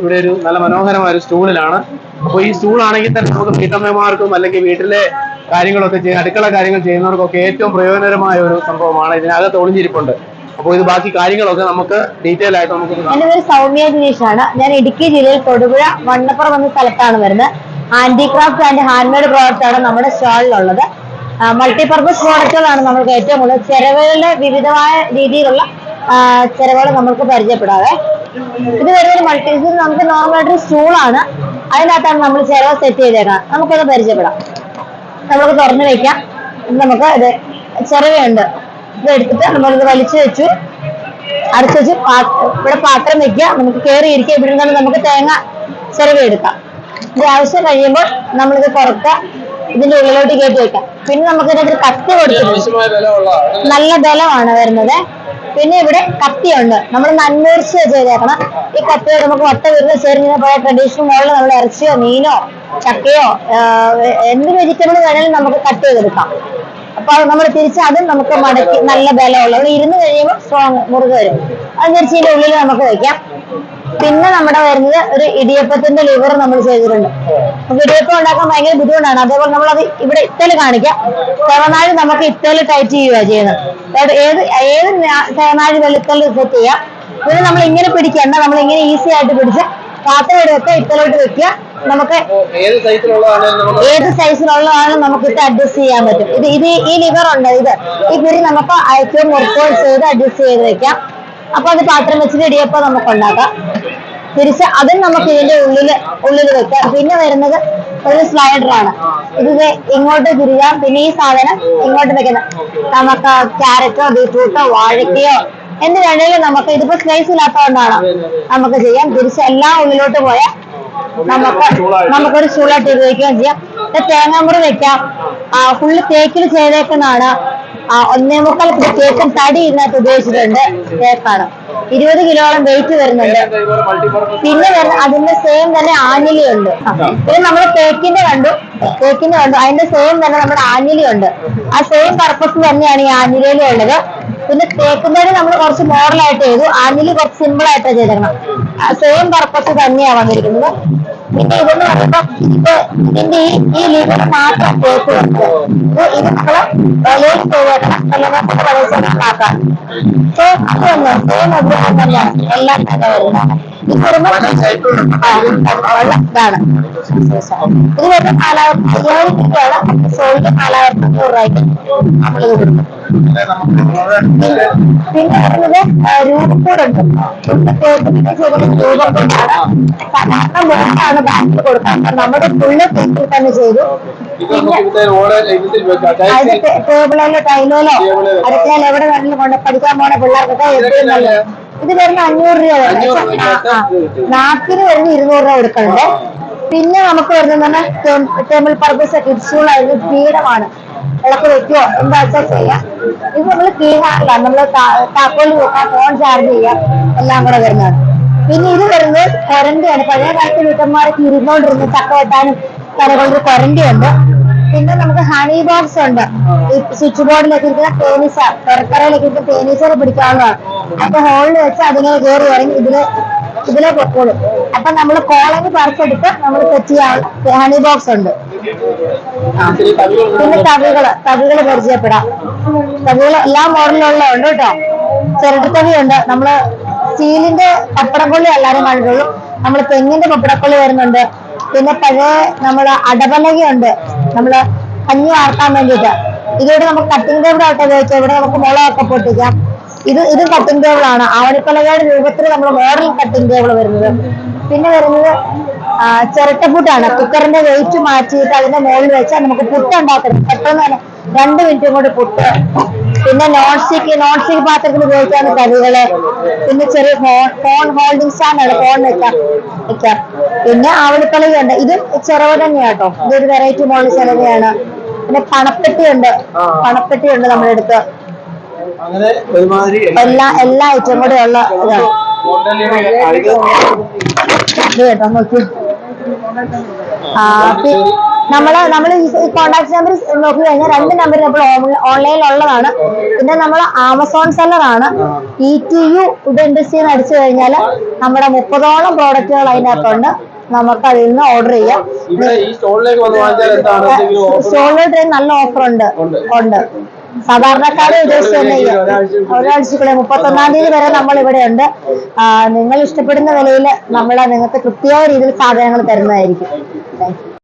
ഇവിടെ ഒരു നല്ല മനോഹരമായ ഒരു സ്റ്റൂളിലാണ്. അപ്പോൾ ഈ സ്റ്റൂളാണെങ്കിൽ തന്നെ നമുക്ക് വീട്ടമ്മമാർക്കും അല്ലെങ്കിൽ വീട്ടിലെ കാര്യങ്ങളൊക്കെ ചെയ്യുന്ന അടുക്കള കാര്യങ്ങൾ ചെയ്യുന്നവർക്കൊക്കെ ഏറ്റവും പ്രയോജനകരമായ ഒരു സംഭവമാണ്. ഇതിനകത്ത് ഒളിഞ്ഞിരിപ്പുണ്ട്. അപ്പോൾ ഇത് ബാക്കി കാര്യങ്ങളൊക്കെ നമുക്ക് ഡീറ്റെയിൽ ആയിട്ട് നമുക്ക് എന്റെ പേര് സൗമ്യ ജിനീഷാണ് ഞാൻ ഇടുക്കി ജില്ലയിൽ തൊടുപുഴ വണ്ണപ്പുറം എന്ന സ്ഥലത്താണ് വരുന്നത്. ഹാൻഡിക്രാഫ്റ്റ് ആൻഡ് ഹാൻഡ്മെയ്ഡ് പ്രോഡക്റ്റ് ആണ് നമ്മുടെ സ്റ്റാളിലുള്ളത്. മൾട്ടിപർപ്പസ് പ്രോഡക്റ്റുകളാണ് നമ്മൾക്ക് ഏറ്റവും കൂടുതൽ. ചെലവുകളുടെ വിവിധമായ രീതിയിലുള്ള ചെലവുകൾ നമുക്ക് പരിചയപ്പെടാതെ ഇത് വരുന്നൊരു മൾട്ടി ഇത് നമുക്ക് നോർമലായിട്ട് സ്റ്റൂളാണ് അതിനകത്താണ് നമ്മൾ ചെലവ് സെറ്റ് ചെയ്തേക്കാം നമുക്കത് പരിചയപ്പെടാം. നമുക്ക് തുറന്നു വെക്കാം. ഇത് നമുക്ക് ഇത് ചിറവയുണ്ട് ഇത് എടുത്തിട്ട് നമ്മളിത് വലിച്ചു വെച്ചു. അടച്ചു വെച്ച് ഇവിടെ പാത്രം വെക്കുക. നമുക്ക് കയറി ഇരിക്കുക ഇവിടെ നിന്ന് നമുക്ക് തേങ്ങ ചിറവ എടുക്കാം. ഇത് ആവശ്യം കഴിയുമ്പോൾ നമ്മളിത് പുറത്ത് ഇതിന്റെ ഉള്ളിലോട്ട് കയറ്റി വെക്കാം. പിന്നെ നമുക്ക് ഇതിനകത്ത് കത്തി കൊടുത്തിട്ടുണ്ട്. നല്ല ബലമാണ് വരുന്നത്. പിന്നെ ഇവിടെ കത്തിയുണ്ട്. നമ്മൾ നന്മൂർച്ച ചെയ്തേക്കണം ഈ കത്തിയോട് നമുക്ക് വട്ട വീട്ടിൽ ചേർന്ന് പോയ ട്രഡീഷണൽ മോഡൽ നമ്മൾ ഇറച്ചിയോ മീനോ ചക്കയോ എന്ത് വെജിറ്റബിൾ വേണേലും നമുക്ക് കട്ട് ചെയ്തെടുക്കാം. അപ്പൊ നമ്മൾ തിരിച്ച് അതും നമുക്ക് മടക്കി നല്ല ബലമുള്ള ഇരുന്ന് കഴിയുമ്പോൾ സ്ട്രോങ് മുറുകെ വരും. അത് തിരിച്ച് ഉള്ളിൽ നമുക്ക് വെക്കാം. പിന്നെ നമ്മുടെ വരുന്നത് ഒരു ഇടിയപ്പത്തിന്റെ ലിവർ നമ്മൾ ചെയ്തിട്ടുണ്ട്. അപ്പൊ ഇടിയപ്പം ഉണ്ടാക്കാൻ ഭയങ്കര ബുദ്ധിമുട്ടാണ്. അതേപോലെ നമ്മൾ അത് ഇവിടെ ഇത്തൽ കാണിക്കാം. തേവനാഴി നമുക്ക് ഇത്തൽ ടൈറ്റ് ചെയ്യുക ചെയ്യുന്നത്. ഏത് ഏത് തേവനാഴി വെളുത്തൽ സെറ്റ് ചെയ്യാം. പിന്നെ നമ്മൾ ഇങ്ങനെ പിടിക്കണ്ട നമ്മൾ ഇങ്ങനെ ഈസി ആയിട്ട് പിടിച്ച പാത്രം എടുത്ത് ഇത്തലോട്ട് വെക്കുക. നമുക്ക് ഏത് സൈസിലുള്ളതാണെങ്കിലും നമുക്ക് ഏത് സൈസിലുള്ളതാണ് നമുക്ക് ഇത് അഡ്ജസ്റ്റ് ചെയ്യാൻ പറ്റും. ഇത് ഇത് ഈ ലിവർ ഉണ്ട് ഇത്. ഈ പിരി നമുക്ക് അയക്കുകയും മുറുക്കുകയും ചെയ്ത് അഡ്ജസ്റ്റ് ചെയ്ത് വെക്കാം. അപ്പൊ അത് പാത്രം വെച്ചിട്ട് ഇടിയപ്പം നമുക്ക് ഉണ്ടാക്കാം. തിരിച്ച് അതും നമുക്ക് ഇതിന്റെ ഉള്ളിൽ ഉള്ളിൽ വെക്കാം. പിന്നെ വരുന്നത് ഒരു സ്ലൈഡർ ആണ്. ഇത് ഇങ്ങോട്ട് തിരിയാം പിന്നെ ഈ സാധനം ഇങ്ങോട്ട് വെക്കുന്നത് നമുക്ക് ക്യാരറ്റോ ബീട്രൂട്ടോ വാഴക്കയോ എന്ത് വേണേലും നമുക്ക് ഇതിപ്പോ സ്പേസ് ഇല്ലാത്തതുകൊണ്ടാണ് നമുക്ക് ചെയ്യാം. തിരിച്ച് എല്ലാം ഉള്ളിലോട്ട് പോയാൽ നമുക്ക് നമുക്കൊരു ചൂളായിട്ട് ഉപയോഗിക്കുകയും ചെയ്യാം. തേങ്ങാമുറി വെക്കാം. ഫുള്ള് തേക്കിൽ ചെയ്തേക്കുന്നതാണ്. ഒന്നേ മുക്കാൽ തേക്കും തടി ഇതിനകത്ത് ഉപയോഗിച്ചിട്ടുണ്ട്. തേക്കാണ് ഇരുപത് കിലോളം വെയിറ്റ് വരുന്നുണ്ട്. പിന്നെ വരുന്ന അതിന്റെ സെയിം തന്നെ ആഞ്ഞിലി ഉണ്ട് പിന്നെ നമ്മൾ തേക്കിന്റെ കണ്ടു. തേക്കിന്റെ കണ്ടു. അതിന്റെ സെയിം തന്നെ നമ്മുടെ ആഞ്ഞിലി ഉണ്ട് ആ സെയിം പർപ്പസ് തന്നെയാണ് ഈ ആഞ്ഞിലിയിലും ഉള്ളത്. പിന്നെ തേക്കുന്നതിന് നമ്മൾ കുറച്ച് മോഡലായിട്ട് ചെയ്തു. ആഞ്ഞിലി കുറച്ച് സിമ്പിൾ ആയിട്ടാണ് ചെയ്തേക്കണം. സെയിം പർപ്പസ് തന്നെയാണ് വന്നിരിക്കുന്നത്. ഇതെന്ന് പറയുമ്പോൾ ഇത് ഇതിന്റെ ഈ ഈ ലിവർ മാത്രം തേക്ക് വെക്കുക ഇത് ഇത് നമ്മൾ വിലയിൽ പോകണം അല്ലെങ്കിൽ പലചരക്ക് ആക്കാം സോ അത് തന്നെ സെയിം അതുപോലെ തന്നെയാണ് എല്ലാം തന്നെ വരുന്നത് ഇത് വരുമ്പോൾ ആ, ഉള്ള ഇതാണ് ഇത് വരുന്ന നാലായിരത്തി അയ്യായിരം രൂപയാണ് സോൾഡ് നാലായിരത്തി അഞ്ഞൂറ് രൂപയ്ക്ക് നമ്മളിത് കൊടുക്കും പിന്നെ വരുന്നത് രൂപക്കൂടുണ്ട് രൂപക്കൂടാണ് സാധാരണ മോട്ടാണ് ബാങ്കിൽ കൊടുക്കാൻ നമ്മുടെ ഫുള്ള് തേക്കിൽ തന്നെ ചെയ്തു ടേബിളിലോ ടൈലോലോ അടുക്കളയിൽ എവിടെ വേണമെങ്കിലും കൊണ്ട് പഠിക്കാൻ പോണ പിള്ളേർക്കൊക്കെ എപ്പോഴും നല്ല ഇത് വരുന്ന അഞ്ഞൂറ് രൂപ വരുന്നത്. നാക്കിന് വരുന്ന ഇരുന്നൂറ് രൂപ കൊടുക്കണ്ടേ പിന്നെ നമുക്ക് വരുന്നത് ടെമ്പിൾ പർപ്പസ് കിഡ്സ് ആയിരുന്നു പീഠമാണ് ഇളക്ക് വെക്കുകയോ എന്താ വെച്ചാൽ ചെയ്യാം? ഇത് നമ്മൾ കീഴാറില്ല നമ്മൾ താക്കോൽ വെക്കാം ഫോൺ ചാർജ് ചെയ്യാം. എല്ലാം കൂടെ വരുന്നതാണ് പിന്നെ ഇത് വരുന്നത് കൊരണ്ടിയാണ് പഴയ കാലത്ത് വീട്ടന്മാരൊക്കെ ഇരുന്നോണ്ടിരുന്ന് ചക്ക വെട്ടാനും കരകൊണ്ട് കൊരണ്ടിയുണ്ട് പിന്നെ നമുക്ക് ഹണി ബോക്സ് ഉണ്ട്. ഈ സ്വിച്ച് ബോർഡിലേക്ക് ഇരിക്കുന്ന തേനീസ പെരക്കറയിലേക്ക് ഇരിക്കുന്ന തേനീച്ചകൾ പിടിക്കാവുന്നതാണ്. അപ്പൊ ഹോളിൽ വെച്ച് അതിനെ കയറി ഇറങ്ങി ഇതിൽ ഇതിലെ പൊക്കോളും. അപ്പൊ നമ്മൾ കോളനി പറിച്ചെടുത്ത് നമ്മൾ സെറ്റ് ചെയ്യാൻ ഹണി ബോക്സ് ഉണ്ട്. പിന്നെ തവികൾ തവികൾ പരിചയപ്പെടാം. തവികൾ എല്ലാ മോഡലിലുള്ള ഉണ്ട് കേട്ടോ. ഉണ്ട് നമ്മൾ സ്റ്റീലിന്റെ പപ്പടക്കൊള്ളി എല്ലാരും കണ്ടിട്ടുള്ളൂ. നമ്മൾ തെങ്ങിന്റെ പപ്പടക്കൊള്ളി വരുന്നുണ്ട്. പിന്നെ പഴയ നമ്മൾ അടപലകയുണ്ട് നമ്മൾ കഞ്ഞി വാർക്കാൻ വേണ്ടിയിട്ട്. ഇതോടെ നമുക്ക് കട്ടിംഗ് ടേബിൾ ആയിട്ട് ഉപയോഗിക്കാം ഇവിടെ നമുക്ക് മുളകൊക്കെ പൊട്ടിക്കാം. ഇത് ഇത് കട്ടിംഗ് ടേബിൾ ആണ്. ആവണിപ്പലകയുടെ രൂപത്തിൽ നമ്മൾ മോഡൽ കട്ടിംഗ് ടേബിൾ വരുന്നത്. പിന്നെ വരുന്നത് ചിരട്ടപ്പുട്ടാണ് കുക്കറിന്റെ വെയിറ്റ് മാറ്റിയിട്ട് അതിന്റെ മുകളിൽ വെച്ചാൽ നമുക്ക് പുട്ട് ഉണ്ടാക്കണം പെട്ടെന്ന് തന്നെ രണ്ട് മിനിറ്റും കൊണ്ട് പുട്ട്. പിന്നെ നോൺ സ്റ്റിക്ക് നോൺ സ്റ്റിക്ക് പാത്രത്തിൽ ഉപയോഗിക്കാവുന്ന കറികൾ. പിന്നെ ചെറിയ ഫോൺ ഫോൺ ഹോൾഡിംഗ് സ്റ്റാൻഡ് ആണ്. ഫോൺ വെക്കാം. വെക്കാം. പിന്നെ ആവണിപ്പലകയുണ്ട് ഇത് ചെറവ് തന്നെയാട്ടോ ഇതൊരു വെറൈറ്റി മോഡൽ ചെലവയാണ്. പിന്നെ പണപ്പെട്ടി ഉണ്ട്. പണപ്പെട്ടി ഉണ്ട് നമ്മുടെ അടുത്ത്. അങ്ങനെ ഒരുമാതിരി എല്ലാ എല്ലാ ഐറ്റം കൂടെ ഉള്ള ഇതാണ് മോഡലിന് ഇത് കേട്ടോ നോക്കി. ആ പി- നമ്മൾ നമ്മൾ ഈ കോണ്ടാക്ട് നമ്പർ നോക്കി കഴിഞ്ഞാൽ രണ്ട് നമ്പർ നമ്മൾ ഓൺലൈനിൽ ഉള്ളതാണ്. പിന്നെ നമ്മൾ ആമസോൺ സെല്ലർ ആണ്. ഇ ടി യു ഫുഡ് ഇൻഡസ്ട്രിന്ന് അടിച്ചു കഴിഞ്ഞാൽ നമ്മുടെ മുപ്പതോളം പ്രോഡക്റ്റുകൾ അതിനകത്തുണ്ട്. നമുക്ക് അതിൽ നിന്ന് ഓർഡർ ചെയ്യാം. സ്റ്റോളിലേക്ക് നല്ല ഓഫർ ഉണ്ട്. ഉണ്ട്. സാധാരണക്കാരെ ഉദ്ദേശിച്ച് തന്നെ മുപ്പത്തൊന്നാം തീയതി വരെ നമ്മൾ ഇവിടെ ഉണ്ട്. നിങ്ങൾ ഇഷ്ടപ്പെടുന്ന വിലയിൽ നമ്മൾ നിങ്ങൾക്ക് കൃത്യമായ രീതിയിൽ സാധനങ്ങൾ തരുന്നതായിരിക്കും. താങ്ക്